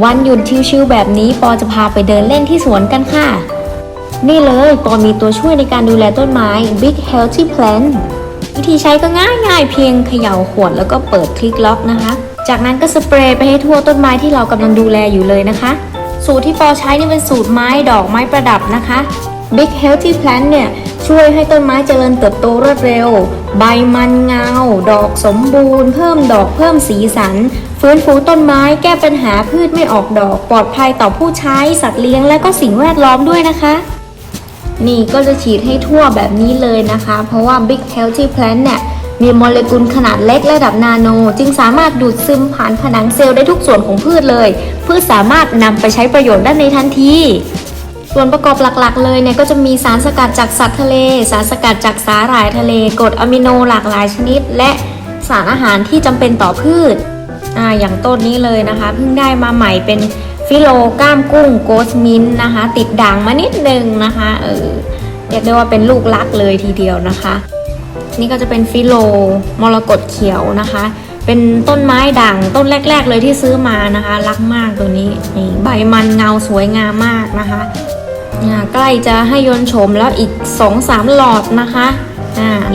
วันหยุดชิวๆแบบนี้ปอจะพาไปเดินเล่นที่สวนกันค่ะ นี่เลยปอมีตัวช่วยในการดูแลต้นไม้ Big Healthy Plant วิธีใช้ก็ง่ายๆ เพียงเขย่าขวดแล้วก็เปิดคลิกล็อกนะคะ จากนั้นก็สเปรย์ไปให้ทั่วต้นไม้ที่เรากำลังดูแลอยู่เลยนะคะ สูตรที่ปอใช้นี่เป็นสูตรไม้ดอกไม้ประดับนะคะ Big Healthy Plant เนี่ย ช่วยให้ต้นไม้เจริญเติบโตรวดเร็ว ใบมันเงา ดอกสมบูรณ์ เพิ่มดอกเพิ่มสีสัน ฟื้นฟูต้นไม้แก้ปัญหาพืชไม่ออกดอก ปลอดภัยต่อผู้ใช้ สัตว์เลี้ยงและก็สิ่งแวดล้อมด้วยนะคะ นี่ก็จะฉีดให้ทั่วแบบนี้เลยนะคะ เพราะว่า Big Healthy Plant เนี่ยมีโมเลกุลขนาดเล็กระดับนาโน จึงสามารถดูดซึมผ่านผนังเซลล์ได้ทุกส่วนของพืชเลย พืชสามารถนำไปใช้ประโยชน์ได้ในทันที ส่วนประกอบหลักๆ เลยเนี่ยก็จะมีสารสกัดจากสัตว์ทะเล สารสกัดจากสาหร่ายทะเลกรดอะมิโนหลากหลายชนิด และสารอาหารที่จำเป็นต่อพืชอ่าอย่างต้นนี้เลยนะคะเพิ่งได้มาใหม่เป็นฟิโลก้ามกุ้งโกสมินนะคะ ติดด่างมานิดนึงนะคะเออเรียกได้ว่าเป็นลูกรักเลยทีเดียวนะคะ นี่ก็จะเป็นฟิโลมรกตเขียวนะคะ เป็นต้นไม้ด่างต้นแรก ๆ เลยที่ซื้อมานะคะ รักมากตัวนี้นี่ใบมันเงาสวยงามมากนะคะ ใกล้จะให้ยนต์โฉมแล้วอีก 2-3 หลอดนะคะ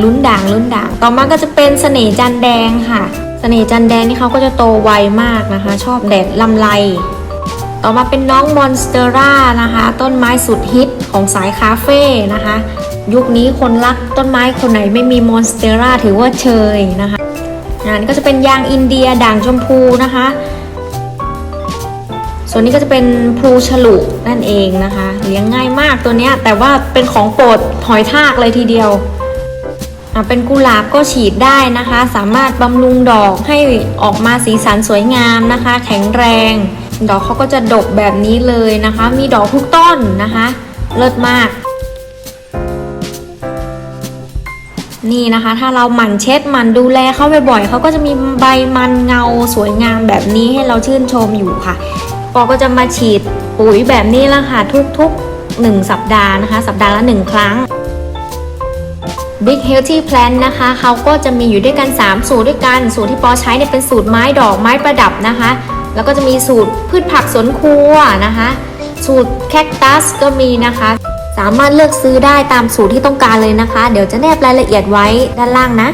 ลุ้นด่างลุ้นด่าง ต่อมาก็จะเป็นเสน่ห์จันแดงค่ะ เสน่ห์จันแดงนี่เขาก็จะโตไวมากนะคะ ชอบแดดลำไรต่อมาเป็นน้องมอนสเตอร่านะคะ ต้นไม้สุดฮิตของสายคาเฟ่นะคะ ยุคนี้คนรักต้นไม้คนไหนไม่มีมอนสเตอร่าถือว่าเชยนะคะงานก็จะเป็นยางอินเดียด่างชมพูนะคะ ส่วนนี้ก็จะเป็นพลูฉลุนั่นเองนะคะ เลี้ยงง่ายมากตัวนี้แต่ว่าเป็นของโปรดหอยทากเลยทีเดียวเป็นกุหลาบก็ฉีดได้นะคะ สามารถบำรุงดอกให้ออกมาสีสันสวยงามนะคะ แข็งแรง ดอกเขาก็จะดกแบบนี้เลยนะคะ มีดอกทุกต้นนะคะ เลิศมาก นี่นะคะ ถ้าเราหมั่นเช็ดหมั่นดูแลเขาบ่อยๆเขาก็จะมีใบมันเงาสวยงามแบบนี้ให้เราชื่นชมอยู่ค่ะ อก็จะมาฉีดปุ๋ยแบบนี้ละค่ะทุกๆ 1 สัปดาห์นะคะ สัปดาห์ละ 1 ครั้ง Big Healthy Plant นะคะเขาก็จะมีอยู่ด้วยกัน 3 สูตรด้วยกัน สูตรที่ปอใช้เนี่ยเป็นสูตรไม้ดอกไม้ประดับนะคะ แล้วก็จะมีสูตรพืชผักสวนครัวนะคะ สูตรแคคตัสก็มีนะคะ สามารถเลือกซื้อได้ตามสูตรที่ต้องการเลยนะคะ เดี๋ยวจะแนบรายละเอียดไว้ด้านล่างนะ